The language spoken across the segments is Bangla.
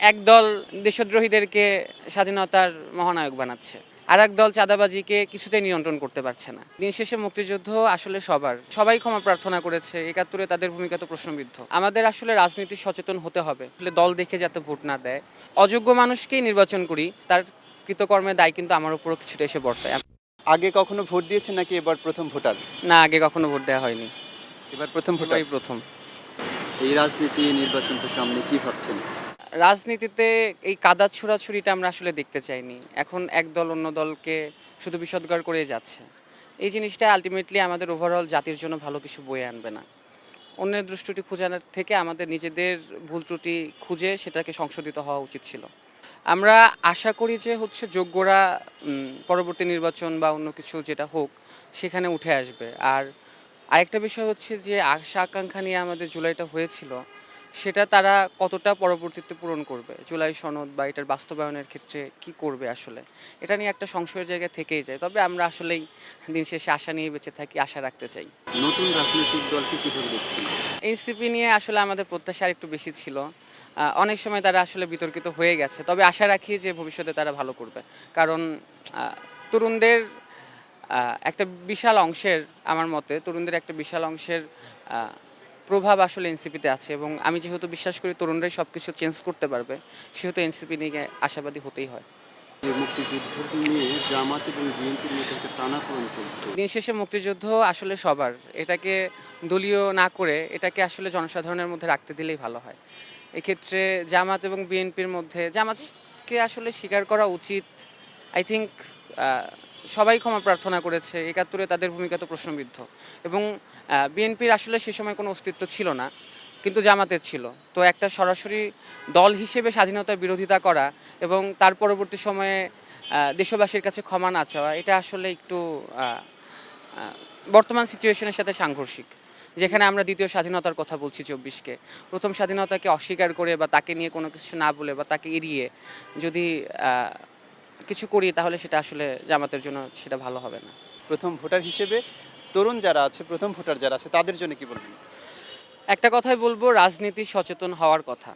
একদল দেশদ্রোহীদেরকে স্বাধীনতার মহানায়ক বানাচ্ছে। আর এক দল চাঁদাবাজিকে কিছুতেই নিয়ন্ত্রণ করতে পারছে না। দিন শেষে মুক্তিযুদ্ধ আসলে সবার। সবাই ক্ষমা প্রার্থনা করেছে। একাত্তরে তাদের ভূমিকা তো প্রশ্নবিদ্ধ। আমাদের আসলে রাজনীতি সচেতন হতে হবে। আসলে দল দেখে যাতে ভোট না দেয়। অযোগ্য মানুষকেই নির্বাচন করি। তার কৃতকর্মের দায় কিন্তু আমার উপরও কিছুটা এসে বর্তায়। আগে কখনো ভোট দিয়েছেন নাকি এবার প্রথম ভোটার? না আগে কখনো ভোট দেওয়া হয়নি। এবার প্রথম ভোটারই প্রথম। এই রাজনীতি নির্বাচন তো সামনে কি ভাবছেন? রাজনীতিতে এই কাদা ছুড়াছুরিটা আমরা আসলে দেখতে চাইনি। এখন এক দল অন্য দলকে শুধু বিষদগার করে যাচ্ছে। এই জিনিসটা আলটিমেটলি আমাদের ওভারঅল জাতির জন্য ভালো কিছু বয়ে আনবে না। অন্যের দৃষ্টিটি খোঁজানোর থেকে আমাদের নিজেদের ভুল ত্রুটি খুঁজে সেটাকে সংশোধিত হওয়া উচিত ছিল। আমরা আশা করি যে হচ্ছে যোগ্যরা পরবর্তী নির্বাচন বা অন্য কিছু যেটা হোক, সেখানে উঠে আসবে। আর আরেকটা বিষয় হচ্ছে যে আশা আকাঙ্ক্ষা নিয়ে আমাদের জুলাইটা হয়েছিল সেটা তারা কতটা পরবর্তীতে পূরণ করবে? জুলাই সনদ বা এটার বাস্তবায়নের ক্ষেত্রে কি করবে আসলে? এটা নিয়ে একটা সংশয়ের জায়গা থেকেই যায়। তবে আমরা আসলেই দিন শেষে আশা নিয়ে বেঁচে থাকি আশা রাখতে চাই। নতুন রাজনৈতিক দলকে কীভাবে দেখছেন? এনসিপি নিয়ে আসলে আমাদের প্রত্যাশা একটু বেশি ছিল। অনেক সময় তারা আসলে বিতর্কিত হয়ে গেছে। তবে আশা রাখি যে ভবিষ্যতে তারা ভালো করবে। কারণ তরুণদের একটা বিশাল অংশের আমার মতে তরুণদের একটা বিশাল অংশের প্রভাব আসলে এনসিপিতে আছে এবং আমি যেহেতু বিশ্বাস করি তরুণরাই সব কিছু চেঞ্জ করতে পারবে সেহেতু এনসিপি নিয়ে আশাবাদী হতেই হয়। দিন শেষে মুক্তিযুদ্ধ আসলে সবার এটাকে দলীয় না করে এটাকে আসলে জনসাধারণের মধ্যে রাখতে দিলেই ভালো হয়। এক্ষেত্রে জামাত এবং বিএনপির মধ্যে জামাতকে আসলে স্বীকার করা উচিত আই থিঙ্ক সবাই ক্ষমা প্রার্থনা করেছে। একাত্তরে তাদের ভূমিকা তো প্রশ্নবিদ্ধ। এবং বিএনপির আসলে সে সময় কোনো অস্তিত্ব ছিল না, কিন্তু জামাতের ছিল। তো একটা সরাসরি দল হিসেবে স্বাধীনতার বিরোধিতা করা এবং তার পরবর্তী সময়ে দেশবাসীর কাছে ক্ষমা না চাওয়া, এটা আসলে একটু বর্তমান সিচুয়েশনের সাথে সাংঘর্ষিক, যেখানে আমরা দ্বিতীয় স্বাধীনতার কথা বলছি চব্বিশকে। প্রথম স্বাধীনতাকে অস্বীকার করে বা তাকে নিয়ে কোনো কিছু না বলে বা তাকে এড়িয়ে যদি কিছু করি তাহলে সেটা আসলে জামাতের জন্য সেটা ভালো হবে না। প্রথম ভোটার হিসেবে তরুণ যারা আছে প্রথম ভোটার যারা আছে তাদের জন্য কি বলবেন? একটা কথাই বলব রাজনীতি সচেতন হওয়ার কথা।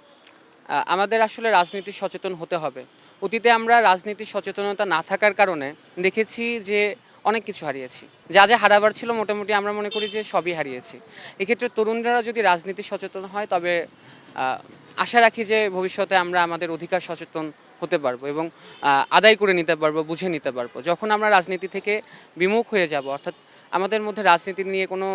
আমাদের আসলে রাজনীতি সচেতন হতে হবে। অতীতে আমরা রাজনীতি সচেতনতা না থাকার কারণে দেখেছি যে অনেক কিছু হারিয়েছি। যা যা হারাবার ছিল মোটামুটি আমরা মনে করি যে সবই হারিয়েছি। এক্ষেত্রে তরুণরা যদি রাজনীতি সচেতন হয় তবে আশা রাখি যে ভবিষ্যতে আমরা আমাদের অধিকার সচেতন হতে পারব এবং আদায় করে নিতে পারব বুঝে নিতে পারব। যখন আমরা রাজনীতি থেকে বিমুখ হয়ে যাব অর্থাৎ আমাদের মধ্যে রাজনীতি নিয়ে কোনো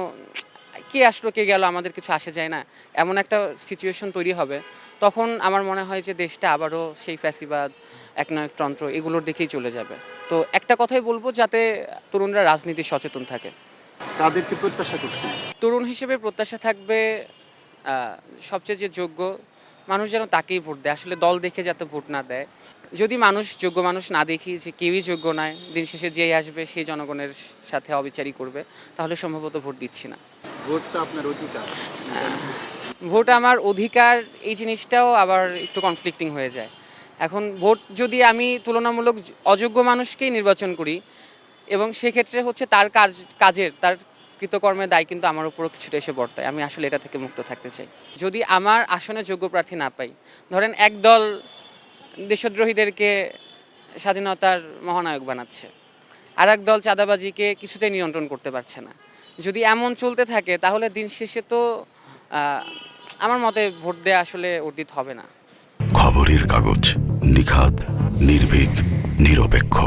কে আসলো কে গেল আমাদের কিছু আসে যায় না এমন একটা সিচুয়েশন তৈরি হবে তখন আমার মনে হয় যে দেশটা আবারও সেই ফ্যাসিবাদ একনায়কতন্ত্র এগুলোর দিকেই চলে যাবে। তো একটা কথাই বলব যাতে তরুণরা রাজনীতি সচেতন থাকে। তাদেরকে প্রত্যাশা করছেন? তরুণ হিসেবে প্রত্যাশা থাকবে সবচেয়ে যে যোগ্য মানুষ যেন তাকেই ভোট দেয় আসলে দল দেখে যাতে ভোট না দেয়। যদি মানুষ যোগ্য মানুষ না দেখি যে কেউই যোগ্য নয় দিন শেষে যেই আসবে সেই জনগণের সাথে অবিচারই করবে তাহলে সম্ভবত ভোট দিচ্ছি না। ভোট তো আপনার অধিকার। ভোট আমার অধিকার এই জিনিসটাও আবার একটু কনফ্লিক্টিং হয়ে যায়। এখন ভোট যদি আমি তুলনামূলক অযোগ্য মানুষকেই নির্বাচন করি এবং সেক্ষেত্রে হচ্ছে তার কাজ কাজের তার কৃতকর্মের দায় কিন্তু আমার উপরও কিছুটা এসে বর্তায়। আমি আসলে এটা থেকে মুক্ত থাকতে চাই। যদি আমার আসনে যোগ্য প্রার্থী না পাই, ধরেন একদল দেশদ্রোহীদেরকে স্বাধীনতার মহানায়ক বানাচ্ছে আর এক দল চাঁদাবাজিকে কিছুতেই নিয়ন্ত্রণ করতে পারছে না, যদি এমন চলতে থাকে, তাহলে দিন শেষে তো আমার মতে ভোট দেওয়া আসলে অর্জিত হবে না। খবরের কাগজ নিখাত নির্ভীক, নিরপেক্ষ।